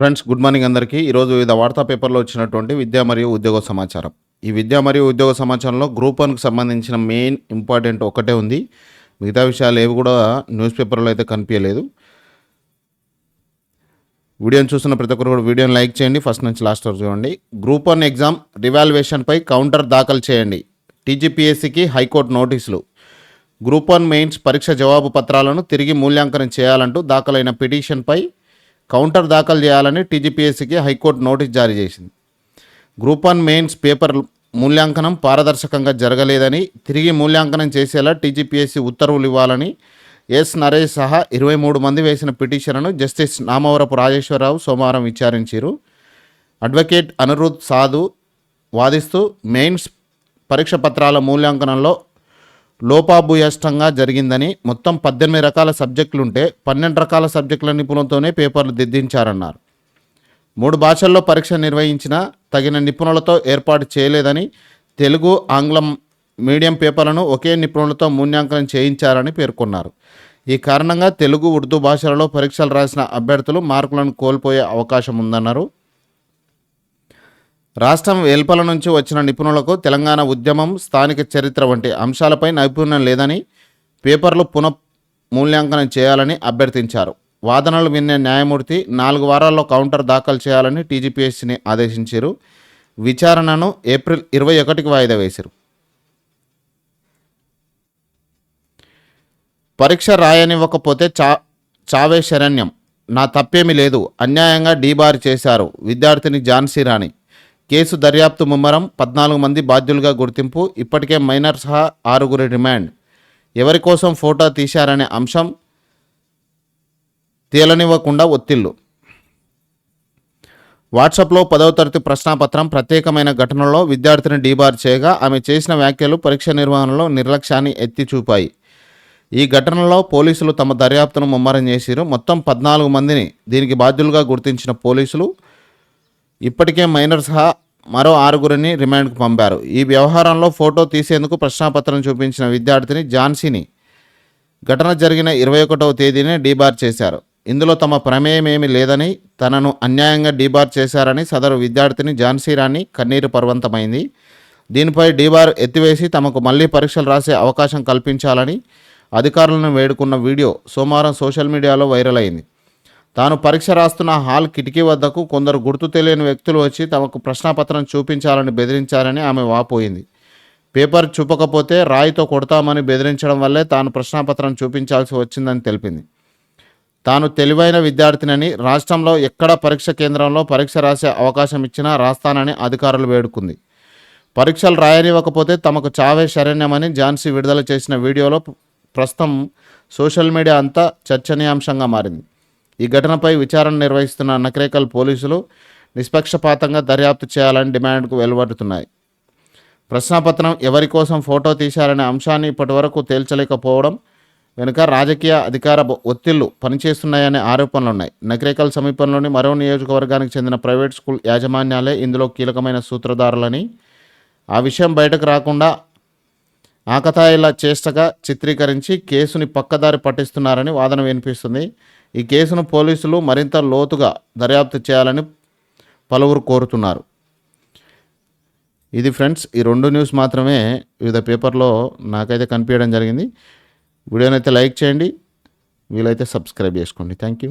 Friends good morning అందరికీ. ఈరోజు వివిధ వార్తా పేపర్లో వచ్చినటువంటి విద్యా మరియు ఉద్యోగ సమాచారం. ఈ విద్య మరియు ఉద్యోగ సమాచారంలో గ్రూప్ వన్కి సంబంధించిన మెయిన్ ఇంపార్టెంట్ ఒకటే ఉంది. మిగతా విషయాలు ఏవి కూడా న్యూస్ పేపర్లో అయితే కనిపించలేదు. వీడియోని చూసిన ప్రతి ఒక్కరు కూడా వీడియోని లైక్ చేయండి. ఫస్ట్ నుంచి లాస్ట్ వరకు చూడండి. గ్రూప్ వన్ ఎగ్జామ్ రివాల్యుయేషన్పై కౌంటర్ దాఖలు చేయండి. టీజీపీఎస్సికి హైకోర్టు నోటీసులు. గ్రూప్ వన్ మెయిన్స్ పరీక్ష జవాబు పత్రాలను తిరిగి మూల్యాంకనం చేయాలంటూ దాఖలైన పిటిషన్పై కౌంటర్ దాఖలు చేయాలని టీజీపీఎస్సీకి హైకోర్టు నోటీస్ జారీ చేసింది. గ్రూప్ వన్ మెయిన్స్ పేపర్ మూల్యాంకనం పారదర్శకంగా జరగలేదని తిరిగి మూల్యాంకనం చేసేలా టీజీపీఎస్సీ ఉత్తర్వులు ఇవ్వాలని ఎస్ నరేష్ సహా ఇరవై మూడు మంది వేసిన పిటిషన్ను జస్టిస్ నామవరపు రాజేశ్వరరావు సోమవారం విచారించారు. అడ్వకేట్ అనిరుద్ సాధు వాదిస్తూ మెయిన్స్ పరీక్ష పత్రాల మూల్యాంకనంలో లోపాభూయష్టంగా జరిగిందని మొత్తం పద్దెనిమిది రకాల సబ్జెక్టులుంటే పన్నెండు రకాల సబ్జెక్టుల నిపుణులతోనే పేపర్లు దిద్దించారన్నారు. మూడు భాషల్లో పరీక్ష నిర్వహించిన తగిన నిపుణులతో ఏర్పాటు చేయలేదని తెలుగు ఆంగ్లం మీడియం పేపర్లను ఒకే నిపుణులతో మూల్యాంకనం చేయించారని పేర్కొన్నారు. ఈ కారణంగా తెలుగు ఉర్దూ భాషలలో పరీక్షలు రాసిన అభ్యర్థులు మార్కులను కోల్పోయే అవకాశం ఉందన్నారు రాష్ట్రం వెల్పల నుంచి వచ్చిన నిపుణులకు తెలంగాణ ఉద్యమం స్థానిక చరిత్ర వంటి అంశాలపై నైపుణ్యం లేదని పేపర్లు పునః మూల్యాంకనం చేయాలని అభ్యర్థించారు. వాదనలు విన్న న్యాయమూర్తి నాలుగు వారాల్లో కౌంటర్ దాఖలు చేయాలని టీజీపీఎస్సీని ఆదేశించారు. విచారణను ఏప్రిల్ ఇరవై ఒకటికి వాయిదా వేశారు. పరీక్ష రాయనివ్వకపోతే చా చావే శరణ్యం. నా తప్పేమీ లేదు. అన్యాయంగా డీబార్ చేశారు. విద్యార్థిని ఝాన్సీ రాణి. కేసు దర్యాప్తు ముమ్మరం పద్నాలుగు మంది బాధ్యులుగా గుర్తింపు ఇప్పటికే మైనర్ సహా ఆరుగురి రిమాండ్. ఎవరి కోసం ఫోటో తీశారనే అంశం తేలనివ్వకుండా ఒత్తిళ్ళు. వాట్సాప్లో పదవ తరగతి ప్రశ్నాపత్రం ప్రత్యేకమైన ఘటనలో విద్యార్థిని డీబార్ చేయగా ఆమె చేసిన వ్యాఖ్యలు పరీక్ష నిర్వహణలో నిర్లక్ష్యాన్ని ఎత్తి చూపాయి ఈ ఘటనలో పోలీసులు తమ దర్యాప్తును ముమ్మరం చేసిరు. మొత్తం పద్నాలుగు మందిని దీనికి బాధ్యులుగా గుర్తించిన పోలీసులు ఇప్పటికే మైనర్ సహా మరో ఆరుగురిని రిమాండ్కు పంపారు. ఈ వ్యవహారంలో ఫోటో తీసేందుకు ప్రశ్నాపత్రం చూపించిన విద్యార్థిని ఝాన్సీని ఘటన జరిగిన ఇరవై ఒకటవ తేదీనే డీబార్ చేశారు. ఇందులో తమ ప్రమేయం ఏమీ లేదని తనను అన్యాయంగా డీబార్ చేశారని సదరు విద్యార్థిని ఝాన్సీ రాణి కన్నీరు పర్వంతమైంది. దీనిపై డీబార్ ఎత్తివేసి తమకు మళ్ళీ పరీక్షలు రాసే అవకాశం కల్పించాలని అధికారులను వేడుకున్న వీడియో సోమవారం సోషల్ మీడియాలో వైరల్ అయింది. తాను పరీక్ష రాస్తున్న హాల్ కిటికీ వద్దకు కొందరు గుర్తు తెలియని వ్యక్తులు వచ్చి తమకు ప్రశ్నాపత్రం చూపించాలని బెదిరించారని ఆమె వాపోయింది. పేపర్ చూపకపోతే రాయితో కొడతామని బెదిరించడం వల్లే తాను ప్రశ్నాపత్రం చూపించాల్సి వచ్చిందని తెలిపింది. తాను తెలివైన విద్యార్థినని రాష్ట్రంలో ఎక్కడ పరీక్ష కేంద్రంలో పరీక్ష రాసే అవకాశం ఇచ్చినా రాస్తానని అధికారులు వేడుకుంది. పరీక్షలు రాయనివ్వకపోతే తమకు చావే శరణ్యమని ఝాన్సీ విడుదల చేసిన వీడియోలో ప్రస్తుతం సోషల్ మీడియా అంతా చర్చనీయాంశంగా మారింది. ఈ ఘటనపై విచారణ నిర్వహిస్తున్న నకరేకల్ పోలీసులు నిష్పక్షపాతంగా దర్యాప్తు చేయాలని డిమాండ్కు వెలువడుతున్నాయి. ప్రశ్నాపత్రం ఎవరి కోసం ఫోటో తీశారనే అంశాన్ని ఇప్పటివరకు తేల్చలేకపోవడం వెనుక రాజకీయ అధికార ఒత్తిళ్ళు పనిచేస్తున్నాయనే ఆరోపణలున్నాయి. నకరేకల్ సమీపంలోని మరో నియోజకవర్గానికి చెందిన ప్రైవేట్ స్కూల్ యాజమాన్యాలే ఇందులో కీలకమైన సూత్రధారులని. ఆ విషయం బయటకు రాకుండా ఆకతాయిల చేష్టగా చిత్రీకరించి కేసుని పక్కదారి పట్టిస్తున్నారని వాదన వినిపిస్తుంది. ఈ కేసును పోలీసులు మరింత లోతుగా దర్యాప్తు చేయాలని పలువురు కోరుతున్నారు. ఇది ఫ్రెండ్స్ ఈ రెండు న్యూస్ మాత్రమే వివిధ పేపర్లో నాకైతే కనిపించడం జరిగింది. వీడియోనైతే లైక్ చేయండి. వీలైతే సబ్స్క్రైబ్ చేసుకోండి. Thank you.